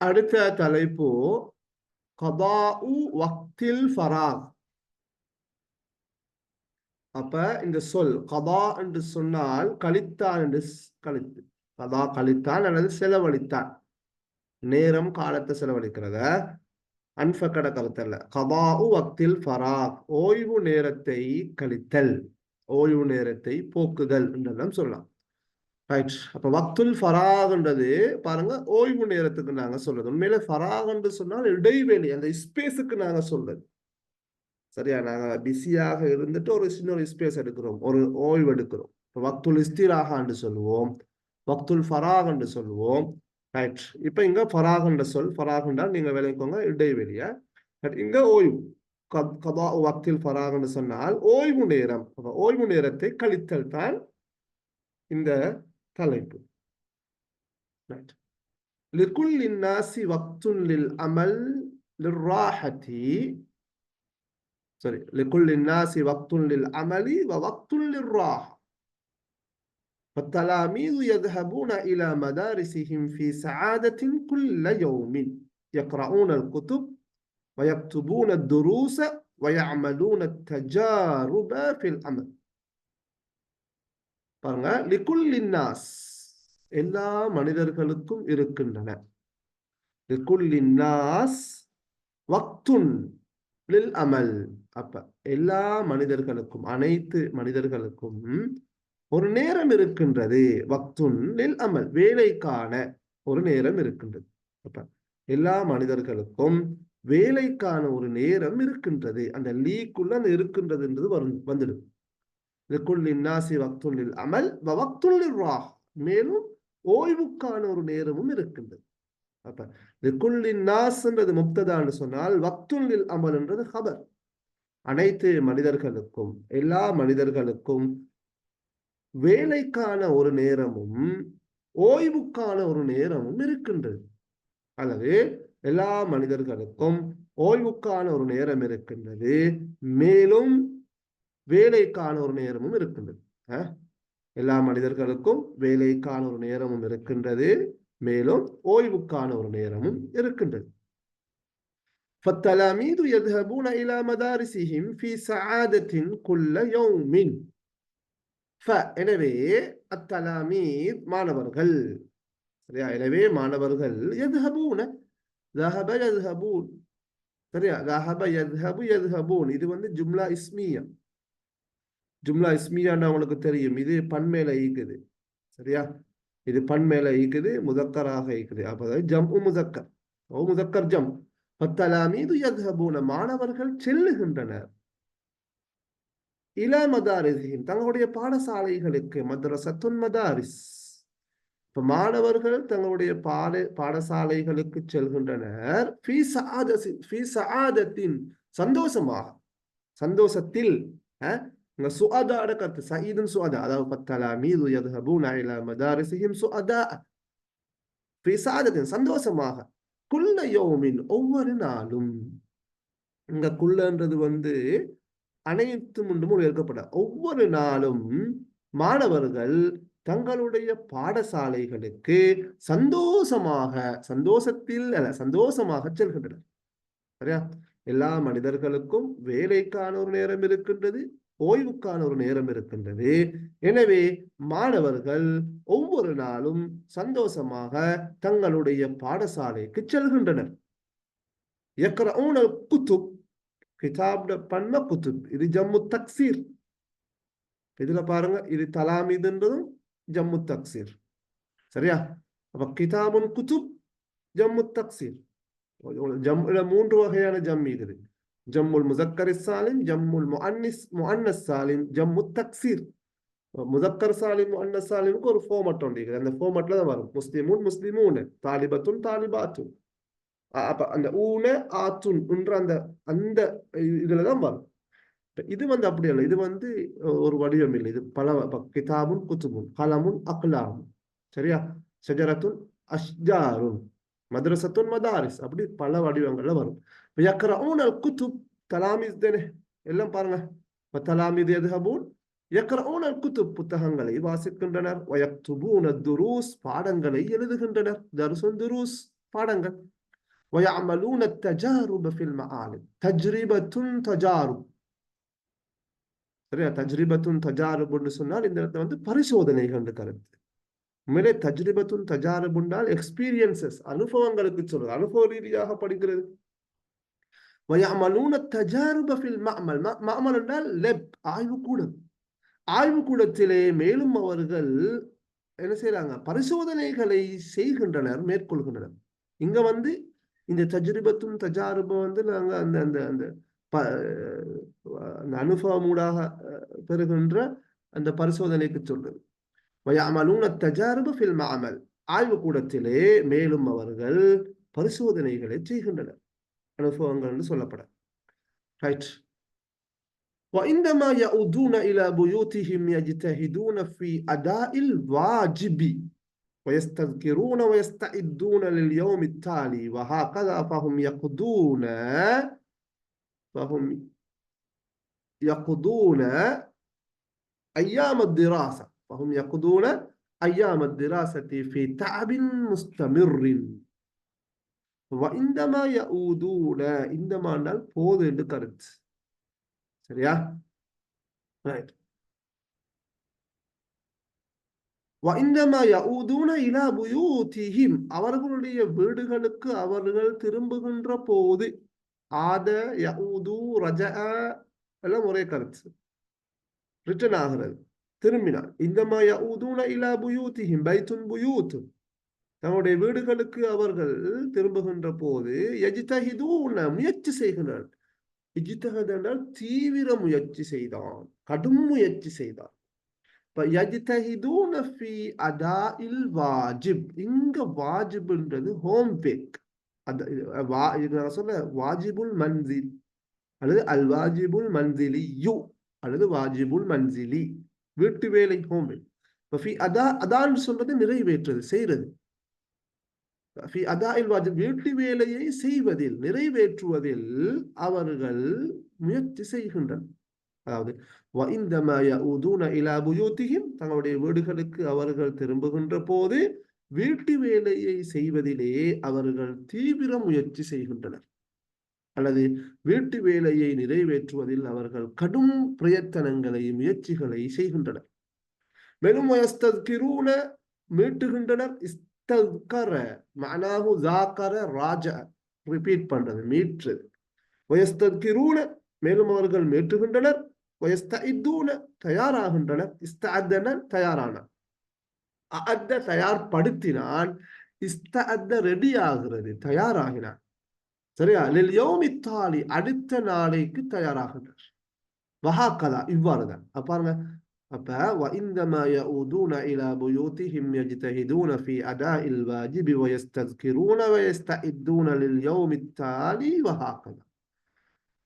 அடுத்த தலைப்பு கதாஉ வக்தில் ஃபராக். அப்ப இந்த சொல் கதா என்று சொன்னால் கழித்தான் என்று கழித்து கதா கழித்தான் அல்லது செலவழித்தான் நேரம் காலத்தை செலவழிக்கிறத அன்பக்கட கருத்தல்ல. கதாஉ வக்தில் ஃபராக் ஓய்வு நேரத்தை கழித்தல் ஓய்வு நேரத்தை போக்குதல் என்றெல்லாம் சொல்லலாம். ரைட் அப்ப வக்துல் ஃபராகன்றது பாருங்க ஓய்வு நேரத்துக்கு நாங்க சொல்றது. உண்மையில ஃபராகன்று சொன்னால் இடைவெளி அந்த ஸ்பேஸுக்கு நாங்க சொல்றது. சரியா? நாங்க பிஸியாக இருந்துட்டு ஒரு சின்ன ஒரு ஸ்பேஸ் எடுக்கிறோம். ஒரு ஓய்வு எடுக்கிறோம். இப்ப வக்துல் இஸ்திராகான்னு என்று சொல்லுவோம். வக்துல் ஃபராக் என்று சொல்லுவோம். ரைட் இப்ப இங்க ஃபராக் சொல் ஃபராக் நீங்க விளைவிக்கோங்க இடைவெளிய But இங்க ஓய்வு. கதா வக்தில் ஃபராகன்னு சொன்னால் ஓய்வு நேரம். ஓய்வு நேரத்தை கழித்தல் தான் இந்த طلب right. لكل الناس وقت للعمل للراحة. سوري لكل الناس وقت للعمل ووقت للراحة. فالتلاميذ يذهبون إلى مدارسهم في سعادة كل يوم. يقرؤون الكتب ويكتبون الدروس ويعملون التجارب في العمل பாருங்க. லிகுல்லின் எல்லா மனிதர்களுக்கும் இருக்கின்றன. லிகுல்லின் லின்னாஸ் வக்துன் லில் அமல். அப்ப எல்லா மனிதர்களுக்கும் அனைத்து மனிதர்களுக்கும் ஒரு நேரம் இருக்கின்றது. வக்துன் லில் அமல். வேலைக்கான ஒரு நேரம் இருக்கின்றது. அப்ப எல்லா மனிதர்களுக்கும் வேலைக்கான ஒரு நேரம் இருக்கின்றது. அந்த லீக்குள்ள அந்த இருக்கின்றதுன்றது வரும் வந்துடும். நாசி வக்துல்லில் அமல் வ ராஹ் மேலும் ஓய்வுக்கான ஒரு நேரமும் இருக்கின்றது. அப்ப லிக்குல்லின் நாஸ்ன்றது முப்ததான்னு சொன்னால் வக்துல்லில் அமல் என்றது ஹபர் அனைத்து மனிதர்களுக்கும் எல்லா மனிதர்களுக்கும் வேலைக்கான ஒரு நேரமும் ஓய்வுக்கான ஒரு நேரமும் இருக்கின்றது. அல்லது எல்லா மனிதர்களுக்கும் ஓய்வுக்கான ஒரு நேரம் இருக்கின்றது. மேலும் வேலைக்கான ஒரு நேரமும் இருக்கின்றது அஹ்? எல்லா மனிதர்களுக்கும் வேலைக்கான ஒரு நேரமும் இருக்கின்றது மேலும் ஓய்வுக்கான ஒரு நேரமும் இருக்கின்றது فالتلاميذ يذهبون إلى مدارسهم في سعادة كل يوم ف எனவே அத்தலாமீத் மாணவர்கள் சரியா எனவே மாணவர்கள் يذهبون ذهب يذهبون சரியா ذهب يذهب يذهبون இது வந்து ஜும்லா இஸ்மியா ஜும்லா இஸ்மியான்னா அவனுக்கு தெரியும். இது பன்மேல ஈக்குது சரியா? இது பன்மேல ஈக்குது முதக்கராக ஈக்குது அப்போ ஜம் முதக்கர். ஓ முதக்கர் ஜம். பத்தலாமீது யத்ஹபூன. மாணவர்கள் செல்லுகின்றனர். இல மதாரிசின் தங்களுடைய பாடசாலைகளுக்கு மதரசத்துன் மதாரிஸ். இப்ப மாணவர்கள் தங்களுடைய பாட பாடசாலைகளுக்கு செல்கின்றனர். சந்தோஷமாக. சந்தோஷத்தில் இங்க சுஅதாட கருத்து சயீதுன் சுஅதா அதாவது பத்தலாமீது யத்ஹபூன இலா மதாரிசிஹிம் சுஅதா ஃபீ சஆதத்தின் சந்தோஷமாக குள்ள யோமின் ஒவ்வொரு நாளும் இங்க குள்ளன்றது வந்து அனைத்து முண்டும் ஏற்கப்பட ஒவ்வொரு நாளும் மாணவர்கள் தங்களுடைய பாடசாலைகளுக்கு சந்தோஷமாக சந்தோஷத்தில் அல்ல சந்தோஷமாக செல்கின்றனர் சரியா எல்லா மனிதர்களுக்கும் வேலைக்கான ஒரு நேரம் இருக்கின்றது ஓய்வுக்கான ஒரு நேரம் இருக்கின்றது. எனவே மாணவர்கள் ஒவ்வொரு நாளும் சந்தோஷமாக தங்களுடைய பாடசாலைக்கு செல்கின்றனர். குத்துப் கிதாப்ட பண்ண குத்துப் இது ஜம்மு தக்சீர் இதுல பாருங்க இது தலாமிதுன்றதும் ஜம்மு தக்சீர் சரியா? அப்ப கிதாபும் குத்துப் ஜம்மு தக்சீர் ஜம் மூன்று வகையான ஜம் இருக்குது ஜம்முல் முசக்கர் சாலிம் ஜம்முல் முஅன்னிஸ் முஅன்னஸ் சாலிம் ஜம்மு தக்சீர் முசக்கர் சாலிம் முஅன்னஸ் சாலிமுக்கு ஒரு ஃபார்மட் ஒன்று அந்த ஃபார்மட்ல தான் வரும் முஸ்லிமூன் முஸ்லிமூனு தாலிபத்துன் தாலிபாத்துன் அப்ப அந்த ஊன ஆத்துன் என்ற அந்த அந்த இதுல தான் வரும் இது வந்து அப்படி இல்லை இது வந்து ஒரு வடிவம் இல்லை இது பல கிதாபுன் குத்துபுன் கலமுன் அக்லாமும் சரியா ஷஜரத்துன் அஷ்ஜாரும் மதரசத்துன் மதாரிஸ் அப்படி பல வடிவங்கள்ல வரும் இப்ப யக்ரஊன அல் குத்துப் தலாமிஸ் தானே எல்லாம் பாருங்க இப்ப தலாமிது எதுஹபூன் யக்ரஊன அல் குத்துப் புத்தகங்களை வாசிக்கின்றனர் வயக்துபூன துரூஸ் பாடங்களை எழுதுகின்றனர் தர்சுன் துரூஸ் பாடங்கள் ويعملون التجارب في المعالم تجربة تجارب சரியா தஜ்ரிபத்துன் தஜாருபுன்னு சொன்னால் இந்த இடத்துல வந்து பரிசோதனைகள் கருத்து உண்மையிலே தஜ்ரிபத்துன் தஜாருபுண்டால் எக்ஸ்பீரியன்சஸ் அனுபவங்களுக்கு சொல்றது அனுபவ ரீதியாக படிக்கிறது வயமலூன தஜாருப ஃபில் மஅமல் மஅமல் என்றால் லெப் ஆய்வு ஆய்வுக்கூடத்திலே மேலும் அவர்கள் என்ன செய்யறாங்க பரிசோதனைகளை செய்கின்றனர் மேற்கொள்கின்றனர். இங்க வந்து இந்த தஜ்ரிபத்தும் தஜாருபம் வந்து நாங்க அந்த அந்த அந்த அந்த அனுபவமூடாக பெறுகின்ற அந்த பரிசோதனைக்கு சொல்றது. வயாமலூன தஜாருபு ஃபில் மாமல் ஆய்வு கூடத்திலே மேலும் அவர்கள் பரிசோதனைகளை செய்கின்றனர். அனுபவங்கள் என்று சொல்லப்பட ரைட் وعندما يعودون إلى بيوتهم يجتهدون في أداء الواجب ويستذكرون ويستعدون لليوم التالي وهكذا فهم يقضون فهم يقضون أيام الدراسة فهم يقضون أيام الدراسة في تعب مستمر இந்தமா ஊதூன இந்தமா என்றால் போது என்று கருத்து. சரியா? ரைட் அவர்களுடைய வீடுகளுக்கு அவர்கள் திரும்புகின்ற போது ஆத யூது ரஜ எல்லாம் ஒரே கருத்து. ரிட்டன் ஆகிறது. திரும்பினார் இந்தமா யூதுன இலா புயூத்திஹிம் பைத்துன் புயூத்தும் தன்னுடைய வீடுகளுக்கு அவர்கள் திரும்புகின்ற போது எஜித்தஹிதூன முயற்சி செய்கின்றனர் இஜித்தஹத் தீவிர முயற்சி செய்தான் கடும் முயற்சி செய்தான். இப்ப யஜித்தஹிதூன ஃபி அதாஇல் வாஜிப். இங்க வாஜிப்ன்றது ஹோம் பேக் அது வா நான் சொல்ல வாஜிபுல் மன்சில் அல்லது அல் வாஜிபுல் மன்சிலி யு அல்லது வாஜிபுல் மன்சிலி வீட்டு வேலை ஹோம் ஃபி அதா அதான்னு சொல்றது நிறைவேற்றுறது செய்யறது வீட்டு வேலையை செய்வதில் நிறைவேற்றுவதில் அவர்கள் முயற்சி செய்கின்றனர். அதாவது தங்களுடைய வீடுகளுக்கு அவர்கள் திரும்புகின்ற போது வீட்டு வேலையை செய்வதிலே அவர்கள் தீவிர முயற்சி செய்கின்றனர். அல்லது வீட்டு வேலையை நிறைவேற்றுவதில் அவர்கள் கடும் பிரயத்தனங்களை முயற்சிகளை செய்கின்றனர். மேலும் மீட்டுகின்றனர். இஸ்தகர மனாகு ஜாக்கர ராஜா ரிப்பீட் பண்றது மீற்றது வயஸ்தூன மேலும் அவர்கள் மீட்டுகின்றனர் வயஸ்தூன தயாராகின்றனர். இஸ்தன தயாரான. அத்த தயார்படுத்தினான் இஸ்தஅத்த ரெடி ஆகிறது தயாராகினான். சரியா? லில் இத்தாலி அடுத்த நாளைக்கு தயாராகின்றார். வஹாக்கதா இவ்வாறுதான். பாருங்க apa? Wa indama yauduna ila buyutihim yajtahiduna fi ada'il wajibi wa yastazkiruna wa yasta'idduna lil yawmit tali wa hakala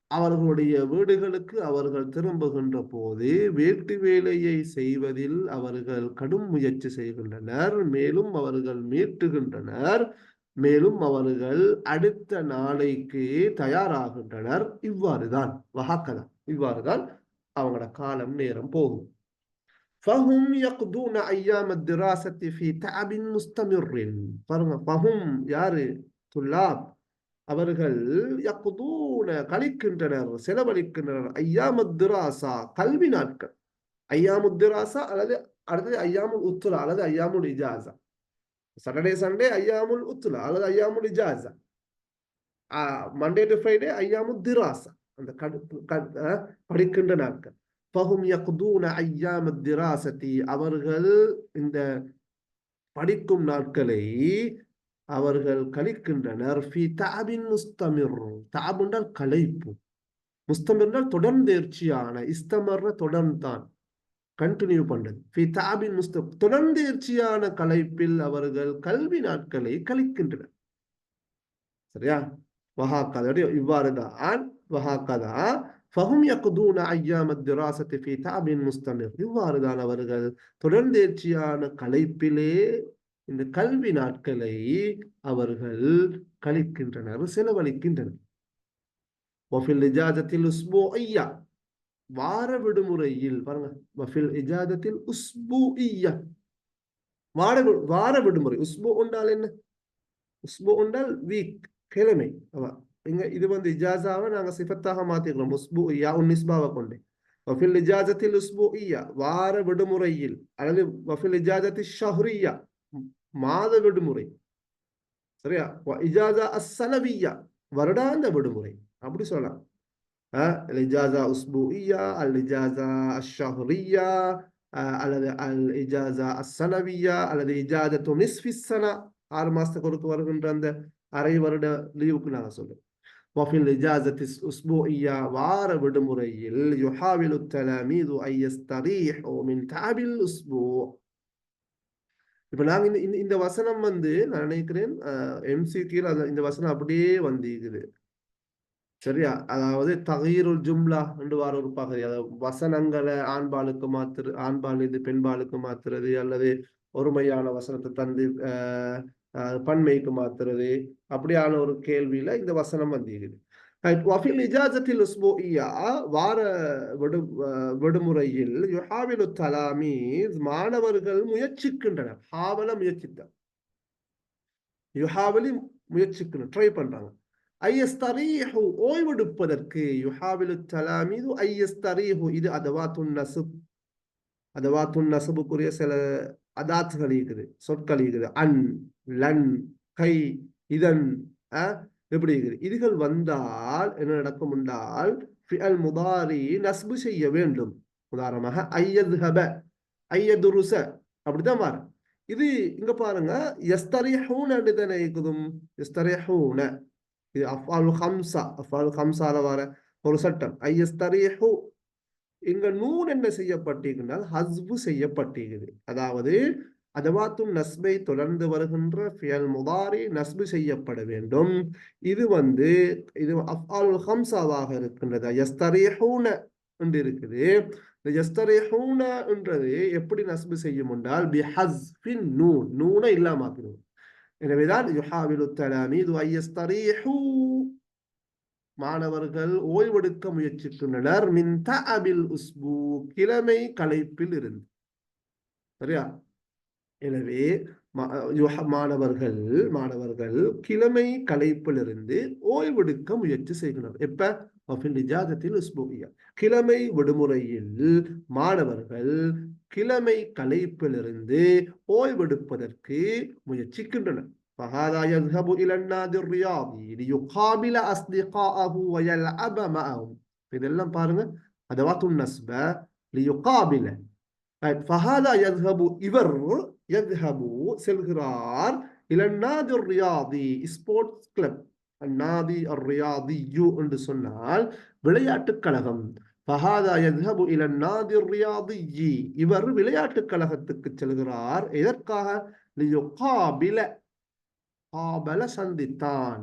அவர்களுடைய வீடுகளுக்கு அவர்கள் திரும்புகின்ற போது வீட்டு வேலையை செய்வதில் அவர்கள் கடும் முயற்சி செய்கின்றனர். மேலும் அவர்கள் மீட்டுகின்றனர். மேலும் அவர்கள் அடுத்த நாளைக்கு தயாராகின்றனர். இவ்வாறுதான். வகாக்கதான் இவ்வாறுதான் அவங்களோட காலம் நேரம் போகும். ஃபஹும் யக்தூன ஐயாம திராசத்தி ஃபி தஅபின் முஸ்தமிர்ரின் பாருங்க ஃபஹும் யாரு? துல்லாப் அவர்கள் யக்தூன கழிக்கின்றனர் செலவழிக்கின்றனர் ஐயாமத் திராசா கல்வி நாட்கள். ஐயாமுத் திராசா அல்லது அடுத்தது ஐயாமுல் உத்துலா அல்லது ஐயாமுல் இஜாசா சட்டர்டே சண்டே ஐயாமுல் உத்துலா அல்லது ஐயாமுல் இஜாசா மண்டே டு ஃப்ரைடே ஐயாமுல் திராசா அந்த படிக்கின்ற நாட்கள். ஃபஹும் யக்குதூன ஐயாம திராசதி அவர்கள் இந்த படிக்கும் நாட்களை அவர்கள் கழிக்கின்றனர். ஃபி தாபின் முஸ்தமிர் தாப் என்றால் களைப்பு. முஸ்தமிர்னால் தொடர்ந்தேர்ச்சியான இஸ்தமர்ன தொடர்ந்தான். கண்டினியூ பண்றது. ஃபி தாபின் முஸ்த தொடர்ந்தேர்ச்சியான களைப்பில் அவர்கள் கல்வி நாட்களை கழிக்கின்றனர். சரியா? வஹாக்கதா இவ்வாறுதான். வஹாக்கதா ஃபஹும் யகுதூன ஐயாம திராசத்தை ஃபி தாபின் முஸ்தமிர் இவ்வாறுதான் அவர்கள் தொடர்ந்தேர்ச்சியான கலைப்பிலே இந்த கல்வி நாட்களை அவர்கள் கழிக்கின்றனர் செலவழிக்கின்றனர். வஃபில் இஜாதத்தில் உஸ்பு ஐயா வார விடுமுறையில் பாருங்க. வஃபில் இஜாதத்தில் உஸ்பு ஐயா வார வார விடுமுறை. உஸ்பு உண்டால் என்ன? உஸ்பு உண்டால் வீக் கிழமை. அவ இங்க இது வந்து இஜாசாவை நாங்க சிஃபத்தாக மாத்திக்கிறோம் உஸ்பு ஐயா உன் நிஸ்பாவை கொண்டு வஃபில் இஜாஜத்தில் உஸ்பு ஐயா வார விடுமுறையில் அல்லது வஃபில் இஜாஜத்தில் ஷஹ்ரியா மாத விடுமுறை சரியா இஜாஜா அசனவியா வருடாந்த விடுமுறை அப்படி சொல்லலாம் உஸ்பு உஸ்பூயா அல் இஜாசா அஷஹ்ரியா அல்லது அல் இஜாஜா அசனவியா அல்லது இஜாஜத்து நிஸ்ஃபிஸ்ஸனா ஆறு மாசத்துக்கு ஒருக்கு வருகின்ற அந்த அரை வருட லீவுக்கு நாங்கள் சொல்லுவோம் வஃபில் இஜாசத்திஸ் உஸ்பூஇயா வார விடுமுறையில் யுஹாவிலு தலமீது ஐயஸ்தரீஹோ மின் தாபில் உஸ்பூ இப்போ நாங்கள் இந்த இந்த வசனம் வந்து நான் நினைக்கிறேன் எம்சிக்கியில் அந்த இந்த வசனம் அப்படியே வந்திருக்குது. சரியா? அதாவது தகீருல் ஜும்லா ரெண்டு வாரம் ஒரு பகுதி. அதாவது வசனங்களை ஆண்பாளுக்கு மாத்துறது ஆண்பால் இது பெண்பாளுக்கு மாத்துறது அல்லது ஒருமையான வசனத்தை தந்து பன்மைக்கு மாத்துறது அப்படியான ஒரு கேள்வியில இந்த வசனம் வந்திருக்குது. வஃபில் இஜாசத்தில் உஸ்பூஇயா வார விடு விடுமுறையில் யுஹாவிலு தலாமீஸ் மாணவர்கள் முயற்சிக்கின்றனர். ஹாவல முயற்சித்தார். யுஹாவலி முயற்சிக்கணும் ட்ரை பண்றாங்க. ஐயஸ்தரீஹு ஓய்வெடுப்பதற்கு யுஹாவிலு தலாமீது ஐயஸ்தரீஹு இது அதவாத்துன் அதுவா துன் நசுபுக்குரிய சில அதாத்துகள் இருக்குது. சொற்கள் இருக்குது. அன் லன் கை இதன் எப்படி இருக்குது. இதுகள் வந்தால் என்ன நடக்கும் என்றால் ஃபிஅல் முதாரி நஸ்பு செய்ய வேண்டும். உதாரணமாக ஐயதுஹப ஐயதுருச அப்படிதான் மாறும் இது இங்க பாருங்க எஸ்தரிஹூன தானே இருக்குதும் எஸ்தரிஹூன. இது அஃபால் ஹம்சா. அஃபால் ஹம்சால வர ஒரு சட்டம். ஐயஸ்தரிஹு இங்க நூன் என்ன செய்யப்பட்டிருக்கின்றால் ஹஸ்பு செய்யப்பட்டிருக்குது. அதாவது அதவாத்தும் நஸ்பை தொடர்ந்து வருகின்ற ஃபியல் முதாரி நஸ்பு செய்யப்பட வேண்டும். இது வந்து இது அஃபாலுல் ஹம்சாவாக இருக்கின்றது. எஸ்தரேஹூன என்று இருக்குது இந்த எஸ்தரிஹூன என்றது எப்படி நஸ்பு செய்யும் என்றால் பி ஹஸ்பின் நூன் நூனை இல்லாமாக்கிறோம் எனவேதான் யுஹாவிலு இது ஐயஸ்தரீஹூ மாணவர்கள் ஓய்வெடுக்க முயற்சிக்கின்றனர் மின் அபில் உஸ்பு கிழமை களைப்பில் இருந்து. சரியா? எனவே மாணவர்கள் மாணவர்கள் கிழமை கலைப்பிலிருந்து ஓய்வெடுக்க முயற்சி செய்கின்றனர். எப்ப? இஜாதத்தில் உஸ்பூகியா கிழமை விடுமுறையில் மாணவர்கள் கிழமை கலைப்பிலிருந்து ஓய்வெடுப்பதற்கு முயற்சிக்கின்றனர். فهذا يذهب إلى النادي الرياضي ليقابل أصدقاءه ويلعب معهم இதெல்லாம் பாருங்க அதவாத்து நஸ்ப லியுகாபில فهذا يذهب இவர் يذهب செல்கிறார் إلى النادي الرياضي ஸ்போர்ட்ஸ் கிளப் النادي الرياضي என்று சொன்னால் விளையாட்டுக் கழகம் فهذا يذهب إلى النادي الرياضي இவர் விளையாட்டுக் கழகத்துக்கு செல்கிறார் எதற்காக லியுகாபில காபல சந்தித்தான்.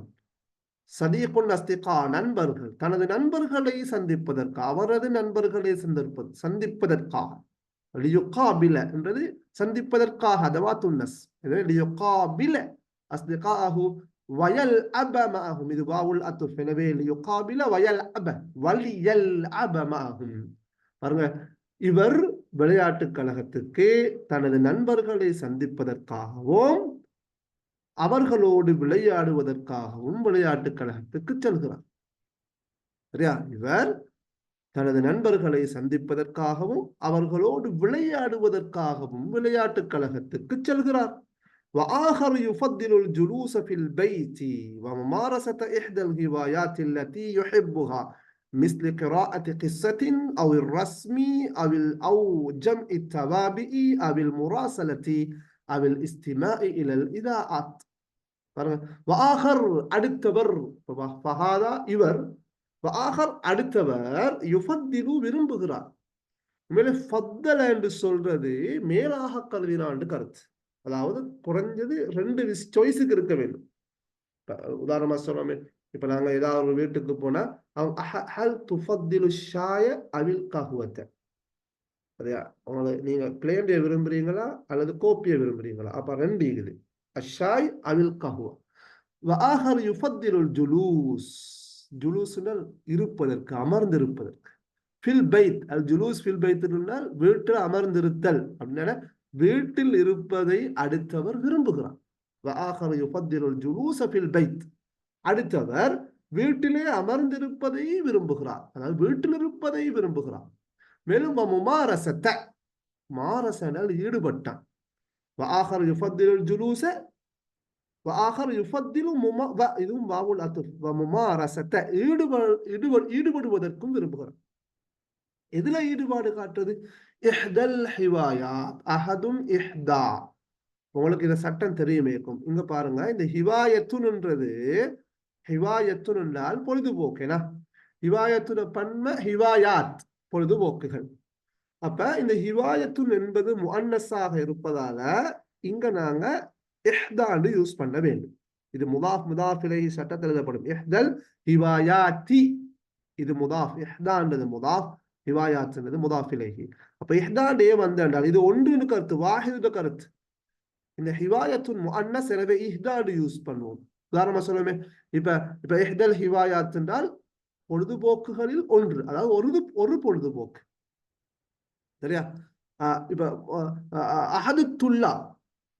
சதீகுன் அஸ்திகா நண்பர்கள் தனது நண்பர்களை சந்திப்பதற்கு அவரது நண்பர்களை சந்திப்பது சந்திப்பதற்காக. லியுகாபில என்றது சந்திப்பதற்காக அதவாத்துன்னஸ் லியுகாபில அஸ்திகாஹு வயல் அபமாகும் இது வாவுல் அத்துஃப் எனவே லியுகாபில வயல் அப வலியல் அபமாகும் பாருங்க இவர் விளையாட்டுக் கழகத்துக்கு தனது நண்பர்களை சந்திப்பதற்காகவும் அவர்களோடு விளையாடுவதற்காகவும் விளையாட்டுக் கழகத்துக்கு செல்கிறார் சரியா இவர் தனது நண்பர்களை சந்திப்பதற்காகவும் அவர்களோடு விளையாடுவதற்காகவும் விளையாட்டுக் கழகத்துக்கு செல்கிறார் وآخر يفضل الجلوس في البيت وممارسة إحدى الهوايات التي يحبها مثل قراءة قصة أو الرسم أو أو جمع التوابع أو المراسلة அவள் இஸ்திமா இலல் இதா ஆத் பாருங்க வாஹர் அடுத்தவர் ஃபஹாதா இவர் வாகர் அடுத்தவர் யுஃபத்திலு விரும்புகிறார். உண்மையிலே ஃபத்தல என்று சொல்றது மேலாக கல்வினான்னு கருத்து. அதாவது குறைஞ்சது ரெண்டு சாய்ஸுக்கு இருக்க வேண்டும். உதாரணமா சொல்லாமே இப்போ நாங்கள் ஏதாவது ஒரு வீட்டுக்கு போனால் அவங்க அஹல் துஃபத்திலு ஷாய அவில் கஹுவத்தை அதையா? உங்களை நீங்க பிளேண்டிய விரும்புறீங்களா? அல்லது கோப்பியை விரும்புறீங்களா? அப்ப ரெண்டு இருக்குது. அஷாய் அவில் கஹுவா. வாஹர் யுஃபத்திலுல் ஜுலூஸ். ஜுலூஸ்னால் இருப்பதற்கு அமர்ந்திருப்பதற்கு. ஃபில் பைத். அல் ஜுலூஸ் ஃபில் பைத் வீட்டில் அமர்ந்திருத்தல். அப்படின்னா வீட்டில் இருப்பதை அடுத்தவர் விரும்புகிறார். வாஹர் யுஃபத்திலுல் ஜுலூஸ் ஃபில் பைத். அடுத்தவர் வீட்டிலே அமர்ந்திருப்பதை விரும்புகிறார். அதாவது வீட்டில் இருப்பதை விரும்புகிறார். மேலும் முமாரசத்த மாரசனால் ஈடுபட்டான். வஆஹர் யுஃபத்திலுல் ஜுலூச வஆஹர் யுஃபத்திலு முமா வ இதுவும் வாவுல் அத்துஃப் வ முமாரசத்த ஈடுபடு ஈடுப ஈடுபடுவதற்கும் விரும்புகிறார் எதுல ஈடுபாடு காட்டுறது? இஹ்தல் ஹிவாயாத் அஹதும் இஹ்தா. உங்களுக்கு இந்த சட்டம் தெரியுமே இருக்கும் இங்க பாருங்க இந்த ஹிவாயத்துன்ன்றது ஹிவாயத்துன் என்றால் பொழுதுபோக்குனா? ஹிவாயத்துன பன்ம ஹிவாயாத். பொழுதுபோக்குகள். அப்ப இந்த ஹிவாயத்துன் என்பது முன்னஸாக இருப்பதால இங்க நாங்க எஹ்தாண்டு யூஸ் பண்ண வேண்டும். இது முதாஃப் முதாஃப் சட்டத்தில் எழுதப்படும். எஹ்தல் ஹிவாயாத்தி. இது முதாஃப் எஹ்தான்றது முதாஃப் ஹிவாயாத்துன்றது முதாஃப் இலைஹி. அப்ப எஹ்தாண்டே ஏன் வந்தால் இது ஒன்றுன்னு கருத்து வாஹிது கருத்து. இந்த ஹிவாயத்துன் முஅன்னஸ் எனவே இஹ்தான்னு யூஸ் பண்ணுவோம். உதாரணமா சொல்லுமே இப்ப இப்ப எஹ்தல் ஹிவாயாத் என்றால் பொழுதுபோக்குகளில் ஒன்று. அதாவது ஒரு ஒரு பொழுதுபோக்கு. சரியா? ஆஹ் இப்ப அகது துல்லா.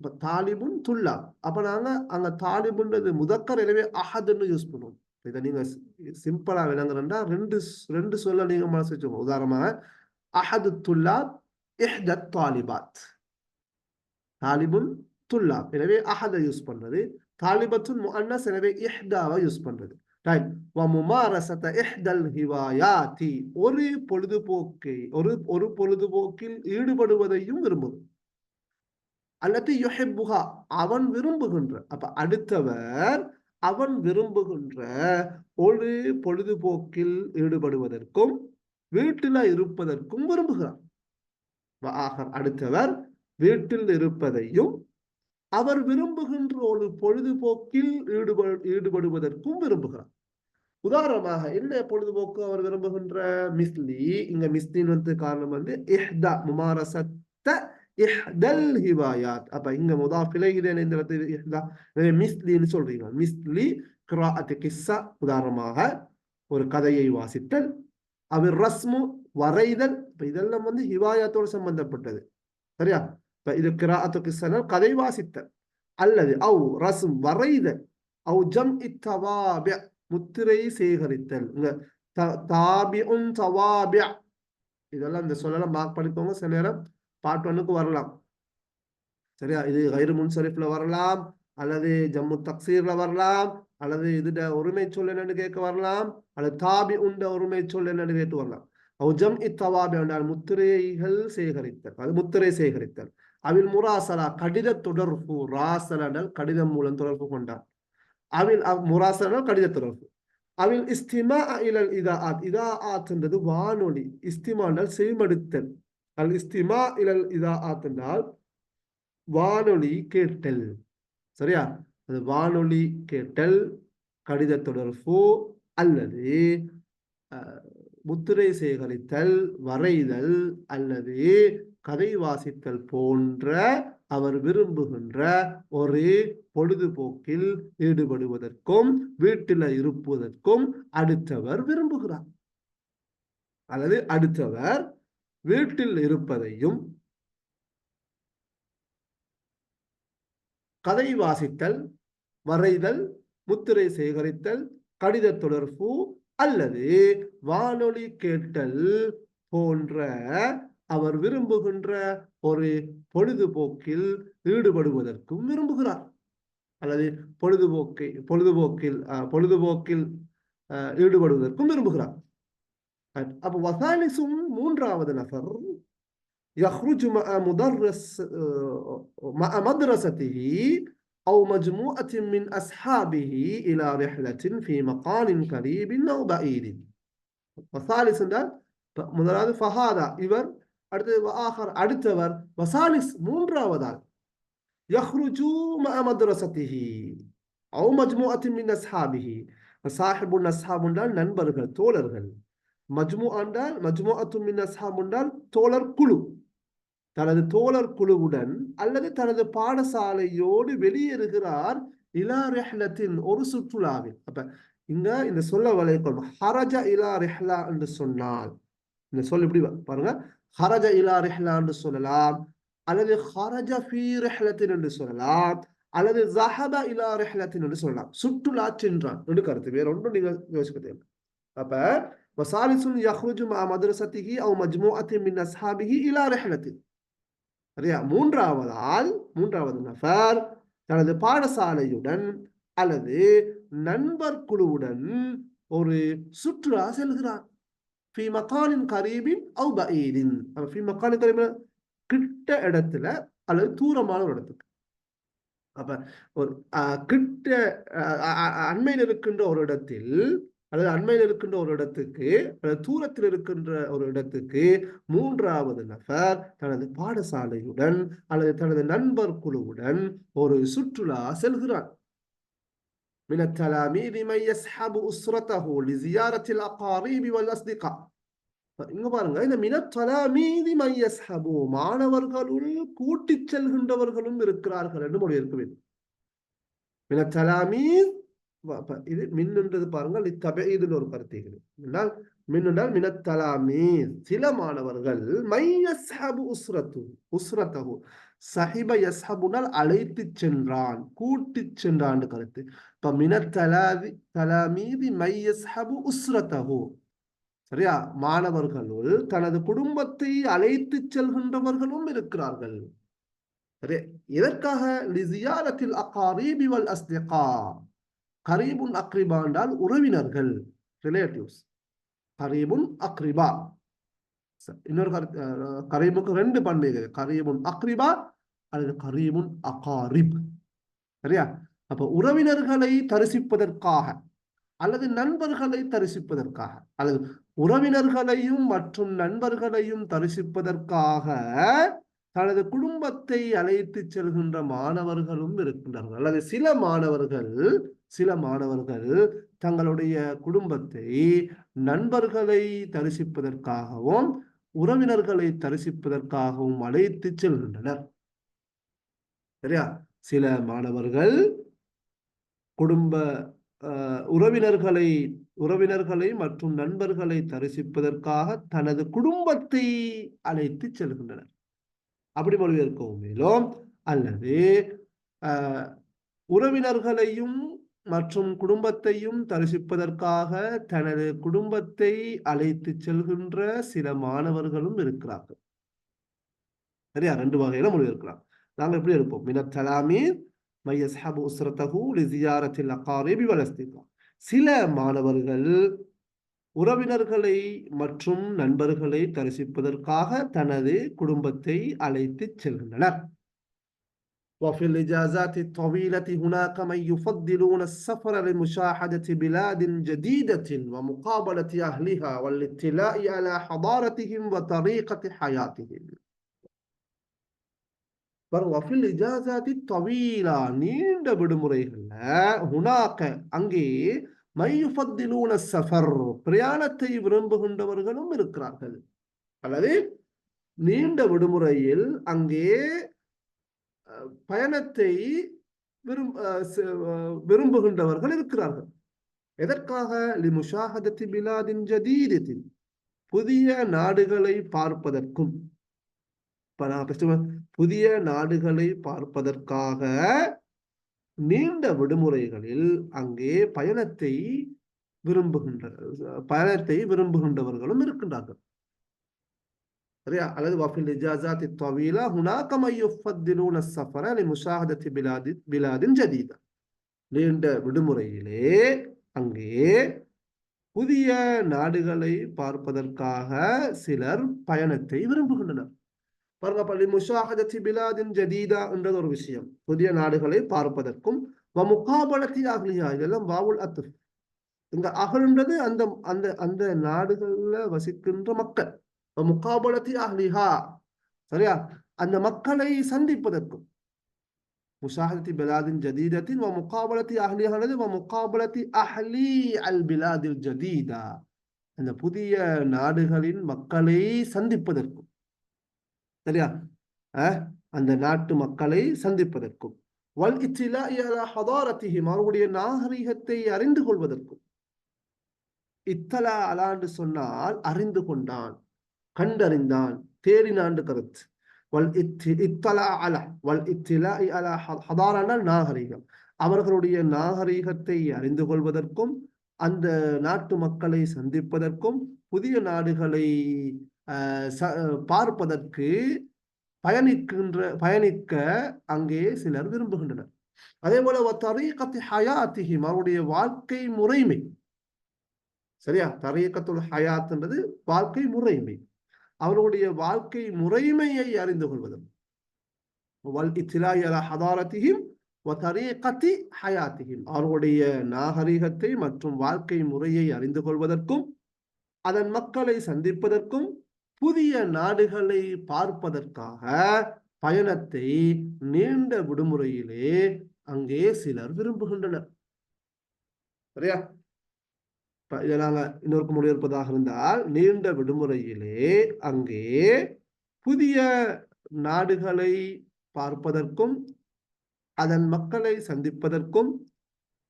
இப்ப தாலிபுன் துல்லா. அப்ப நாங்க அங்க தாலிபுன்றது முதக்கர் எனவே அஹதுன்னு யூஸ் பண்ணுவோம். இதை நீங்க சிம்பிளா விளங்குறா ரெண்டு ரெண்டு சொல்ல நீங்க மனசு வச்சுக்கோங்க. உதாரணமாக அஹது துல்லா இஹ்தத் தாலிபாத். தாலிபுன் துல்லா. எனவே அஹத யூஸ் பண்றது. தாலிபத்துன் முஅன்னஸ் எனவே இஹ்தாவை யூஸ் பண்றது. ரைட் வமுமாரசத இஹ்தல் ஹிவாயாத்தி ஒரு பொழுதுபோக்கை ஒரு ஒரு பொழுதுபோக்கில் ஈடுபடுவதையும் விரும்புது அல்லது யுஹிப்புஹா அவன் விரும்புகின்ற அப்ப அடுத்தவர் அவன் விரும்புகின்ற ஒரு பொழுதுபோக்கில் ஈடுபடுவதற்கும் வீட்டில இருப்பதற்கும் விரும்புகிறார் அடுத்தவர் வீட்டில் இருப்பதையும் அவர் விரும்புகின்ற ஒரு பொழுதுபோக்கில் ஈடுபடு ஈடுபடுவதற்கும் விரும்புகிறார். உதாரணமாக என்ன பொழுதுபோக்கு அவர் விரும்புகின்ற? மிஸ்லி. இங்க மிஸ்லின் வந்து காரணம் வந்து இஹ்தா முமாரசத்த இஹ்தல் ஹிவாயாத். அப்ப இங்க முதாஃபிலை இது இந்த இடத்துல இஹ்தா மிஸ்லின்னு சொல்றீங்க. மிஸ்லி கிராஅத்து கிஸ்ஸா. உதாரணமாக ஒரு கதையை வாசித்தல் அவர் ரஸ்மு வரைதல். இப்ப இதெல்லாம் வந்து ஹிவாயாத்தோடு சம்பந்தப்பட்டது. சரியா? இது கிராத்துக்கு கிஸ்ஸனால் கதை வாசித்தல் அல்லது அவ் ரசம் வரைதல் அவ் ஜம் இத்தவாபிய முத்திரை சேகரித்தல் இங்க தாபிஉன் இதெல்லாம் இந்த சொல்லலாம் மார்க் பண்ணிக்கோங்க சில நேரம். பார்ட் ஒன்னுக்கு வரலாம். சரியா? இது ஹைரு முன்சரிஃப்ல வரலாம். அல்லது ஜம்மு தக்சீர்ல வரலாம். அல்லது இதுட ஒருமை சொல் என்னன்னு கேட்க வரலாம். அல்லது தாபி உண்ட ஒருமை சொல் என்னன்னு கேட்டு வரலாம். ஜம் இத்தவாபி என்றால் முத்திரைகள் சேகரித்தல். அது முத்திரை சேகரித்தல். அவில் முராசலா கடித தொடர்பு ராசலனல் கடிதம் மூலம் தொடர்பு கொண்டார் அவில் முராசலனல் கடித தொடர்பு. அவில் இஸ்திமா இலல் இதா ஆத் இதா ஆத்ன்றது வானொலி இஸ்திமானால் செவிமடுத்தல். அல் இஸ்திமா இலல் இதா ஆத் என்றால் வானொலி கேட்டல். சரியா? அது வானொலி கேட்டல் கடித தொடர்பு அல்லது முத்திரை சேகரித்தல் வரைதல் அல்லது கதை வாசித்தல் போன்ற அவர் விரும்புகின்ற ஒரு பொழுதுபோக்கில் ஈடுபடுவதற்கும் வீட்டில் இருப்பதற்கும் அடுத்தவர் விரும்புகிறார். அல்லது அடுத்தவர் வீட்டில் இருப்பதையும் கதை வாசித்தல் வரைதல் முத்திரை சேகரித்தல் கடித தொடர்பு அல்லது வானொலி கேட்டல் போன்ற அவர் விரும்புகின்ற ஒரு பொழுதுபோக்கில் ஈடுபடுவதற்கும் விரும்புகிறார் அல்லது பொழுதுபோக்கை பொழுதுபோக்கில் பொழுதுபோக்கில் ஈடுபடுவதற்கும் விரும்புகிறார் அப்ப வசாலிசும் மூன்றாவது நபர் يخرج مع مدرس مع مدرسته أو مجموعة من أصحابه إلى رحلة في مكان قريب أو بعيد وثالث முதலாவது ஃபஹாதா இவர் அடுத்தது ஆஹர் அடுத்தவர் வசாலிஸ் மூன்றாவதால். யஹ்ருஜு மஹமதுரசதிஹி அவ் மஜ்மு அத்தின் அஸ்ஹாபிஹி. சாஹிபுன் அஸ்ஹாப் என்றால் நண்பர்கள் தோழர்கள். மஜ்மு என்றால் மஜ்மு அத்துமின் அஸ்ஹாப் என்றால் தோழர் குழு. தனது தோழர் குழுவுடன் அல்லது தனது பாடசாலையோடு வெளியேறுகிறார் இலா ரெஹ்லத்தின் ஒரு சுற்றுலாவில். அப்ப இங்க இந்த சொல்ல வலைக்கொள்ளும் ஹரஜா இலா ரெஹ்லா என்று சொன்னால். இந்த சொல் எப்படி பாருங்க. ஹரஜ இலா ரெஹ்லா என்று சொல்லலாம் அல்லது ஹரஜ ஃபீ ரெஹ்லத்தின் என்று சொல்லலாம் அல்லது ஜஹப இலா ரெஹ்லத்தின் என்று சொல்லலாம் சுற்றுலா சென்றான் என்று கருத்து. வேற ஒன்றும் நீங்கள் யோசிக்க தேவை அப்ப வசாலிசுல் யஹ்ருஜு மா மதரசத்திகி அவ் மஜ்மூ அத்தி மின் அஸ்ஹாபிஹி இலா ரெஹ்லத்தின் சரியா? மூன்றாவதால் மூன்றாவது நபர் தனது பாடசாலையுடன் அல்லது நண்பர் குழுவுடன் ஒரு சுற்றுலா செல்கிறான் ஃபி மக்கானின் கரீபின் அவு பஈதின் ஃபி மக்காலின் கரீபின் கிட்ட இடத்துல அல்லது தூரமான ஒரு இடத்துக்கு. அப்ப ஒரு கிட்ட அண்மையில் இருக்கின்ற ஒரு இடத்தில் அல்லது அண்மையில் இருக்கின்ற ஒரு இடத்துக்கு அல்லது தூரத்தில் இருக்கின்ற ஒரு இடத்துக்கு மூன்றாவது நபர் தனது பாடசாலையுடன் அல்லது தனது நண்பர் குழுவுடன் ஒரு சுற்றுலா செல்கிறான். من التلاميذ من يسحب أسرته لزيارة الأقارب والأصدقاء இங்க பாருங்க இந்த மினத்தலாமீதி மையஸ்ஹபு மாணவர்களுள் கூட்டிச் செல்கின்றவர்களும் இருக்கிறார்கள் என்று மொழி வேண்டும் மினத்தலாமீத் இது மின்ன்றது பாருங்கள் இத்தபைதுன்னு ஒரு கருத்தை என்றால் மின்னால் மினத்தலாமீத் சில மாணவர்கள் மையஸ்ஹபு உஸ்ரத்து உஸ்ரத்தகு சஹிப யஸ்ஹபுனால் அழைத்து சென்றான். கூட்டிச் சென்றான் கருத்து. இப்ப மினத்தலாதி தலாமீதி மையஸ்ஹபு உஸ்ரத்தகு சரியா? மாணவர்களுள் தனது குடும்பத்தை அழைத்து செல்கின்றவர்களும் இருக்கிறார்கள். சரி எதற்காக? லிசியாரத்தில் அக்காரீபி வல் அஸ்திகா. கரீபுன் அக்ரிபா என்றால் உறவினர்கள் ரிலேட்டிவ்ஸ் கரீபுன் அக்ரிபா. இன்னொரு கரீபுக்கு ரெண்டு பண்பு கரீபுன் அக்ரிபா அல்லது கரீமுன் அகாரிப். சரியா? அப்ப உறவினர்களை தரிசிப்பதற்காக அல்லது நண்பர்களை தரிசிப்பதற்காக அல்லது உறவினர்களையும் மற்றும் நண்பர்களையும் தரிசிப்பதற்காக தனது குடும்பத்தை அழைத்து செல்கின்ற மாணவர்களும் இருக்கின்றார்கள். அல்லது சில மாணவர்கள் சில மாணவர்கள் தங்களுடைய குடும்பத்தை நண்பர்களை தரிசிப்பதற்காகவும் உறவினர்களை தரிசிப்பதற்காகவும் அழைத்து செல்கின்றனர். சரியா? சில மாணவர்கள் குடும்ப உறவினர்களை உறவினர்களை மற்றும் நண்பர்களை தரிசிப்பதற்காக தனது குடும்பத்தை அழைத்து செல்கின்றனர். அப்படி மொழிபெயர்க்கவும் மேலும் அல்லது உறவினர்களையும் மற்றும் குடும்பத்தையும் தரிசிப்பதற்காக தனது குடும்பத்தை அழைத்து செல்கின்ற சில மாணவர்களும் இருக்கிறார்கள். சரியா? ரெண்டு வகையில மொழிபெயர்க்கலாம் நாங்கள் எப்படி இருப்போம் மினத்தலாமீர் மையஸ்ஹபு உஸ்ரத்தஹு லிசியாரத்தில் அகாரிபி வலஸ்திகா சில மாணவர்கள் உறவினர்களை மற்றும் நண்பர்களை தரிசிப்பதற்காக தனது குடும்பத்தை அழைத்து செல்கின்றனர் وفي الإجازات الطويلة هناك من يفضلون السفر لمشاهدة بلاد جديدة ومقابلة أهلها والاطلاع على حضارتهم وطريقة حياتهم வஃபில் இஜாசாதி தவீலா நீண்ட விடுமுறைகள்ல ஹுனாக்க அங்கே மையுஃபத்திலூன சஃபர் பிரயாணத்தை விரும்புகின்றவர்களும் இருக்கிறார்கள். அல்லது நீண்ட விடுமுறையில் அங்கே பயணத்தை விரும் விரும்புகின்றவர்கள் இருக்கிறார்கள். எதற்காக? லிமுஷாஹதத்தி பிலாதின் ஜதீதத்தின் புதிய நாடுகளை பார்ப்பதற்கும். இப்ப நான் புதிய நாடுகளை பார்ப்பதற்காக நீண்ட விடுமுறைகளில் அங்கே பயணத்தை விரும்புகின்ற பயணத்தை விரும்புகின்றவர்களும் இருக்கின்றார்கள். சரியா? அல்லது வஃபில் இஜாசாத் தவீலா பிலாதி பிலாதின் ஜதீதா. நீண்ட விடுமுறையிலே அங்கே புதிய நாடுகளை பார்ப்பதற்காக சிலர் பயணத்தை விரும்புகின்றனர். பாருங்க பள்ளி முஷாஹதத்தி பிலாதின் ஜதீதா என்றது ஒரு விஷயம். புதிய நாடுகளை பார்ப்பதற்கும் முகாபலத்தி அகலியா இதெல்லாம் வாவுல் அத்து இந்த அகல்ன்றது அந்த அந்த அந்த நாடுகள்ல வசிக்கின்ற மக்கள். முகாபலத்தி அஹ்லிஹா சரியா? அந்த மக்களை சந்திப்பதற்கும். முஷாஹதி பிலாதின் ஜதீதத்தின் வ முகாபலத்தி அஹ்லிஹானது வ முகாபலத்தி அஹ்லி அல் பிலாதில் ஜதீதா. அந்த புதிய நாடுகளின் மக்களை சந்திப்பதற்கும். சரியா? அந்த நாட்டு மக்களை சந்திப்பதற்கும் வல் ஹதாரத்திஹிம் அவர்களுடைய நாகரிகத்தை அறிந்து கொள்வதற்கும். இத்தலா அலாண்டு சொன்னால் அறிந்து கொண்டான் கண்டறிந்தான் தேடினாண்டு கருத்து. வல் இத்தி இத்தலா அலா வல் இத்திலா ஹதாரான நாகரிகம். அவர்களுடைய நாகரிகத்தை அறிந்து கொள்வதற்கும் அந்த நாட்டு மக்களை சந்திப்பதற்கும் புதிய நாடுகளை பார்ப்பதற்கு பயணிக்கின்ற பயணிக்க அங்கே சிலர் விரும்புகின்றனர். அதே போல தரீகத்தி ஹயாத்திஹிம் அவருடைய வாழ்க்கை முறைமை. சரியா? தரீக்கத்துல் ஹயாத்ன்றது வாழ்க்கை முறைமை. அவருடைய வாழ்க்கை முறைமையை அறிந்து கொள்வதும். அவருடைய நாகரிகத்தை மற்றும் வாழ்க்கை முறையை அறிந்து கொள்வதற்கும் அதன் மக்களை சந்திப்பதற்கும் புதிய நாடுகளை பார்ப்பதற்காக பயணத்தை நீண்ட விடுமுறையிலே அங்கே சிலர் விரும்புகின்றனர். சரியா? இதை இன்னொருக்கு இன்னொரு மொழியிருப்பதாக இருந்தால் நீண்ட விடுமுறையிலே அங்கே புதிய நாடுகளை பார்ப்பதற்கும் அதன் மக்களை சந்திப்பதற்கும்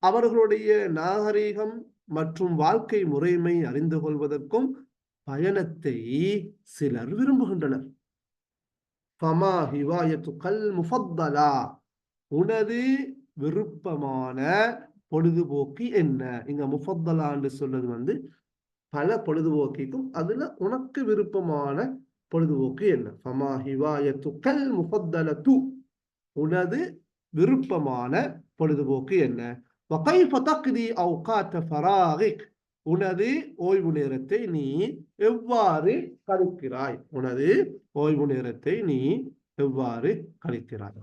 அவர்களுடைய நாகரீகம் மற்றும் வாழ்க்கை முறைமை அறிந்து கொள்வதற்கும் பயணத்தை சிலர் விரும்புகின்றனர். உனது விருப்பமான பொழுதுபோக்கு என்ன? இங்க முஃபத்தலான்னு சொல்றது வந்து பல பொழுதுபோக்கிக்கும் அதுல உனக்கு விருப்பமான பொழுதுபோக்கு என்ன? ஃபமா ஹிவாயத்துக்கல் முஃபத்தலத்து. உனது விருப்பமான பொழுதுபோக்கு என்ன? வகைஃப தக்தி அவுகாத்த ஃபராகிக். உனது ஓய்வு நேரத்தை நீ எவ்வாறு கழிக்கிறாய்? உனது ஓய்வு நேரத்தை நீ எவ்வாறு கழிக்கிறாய்?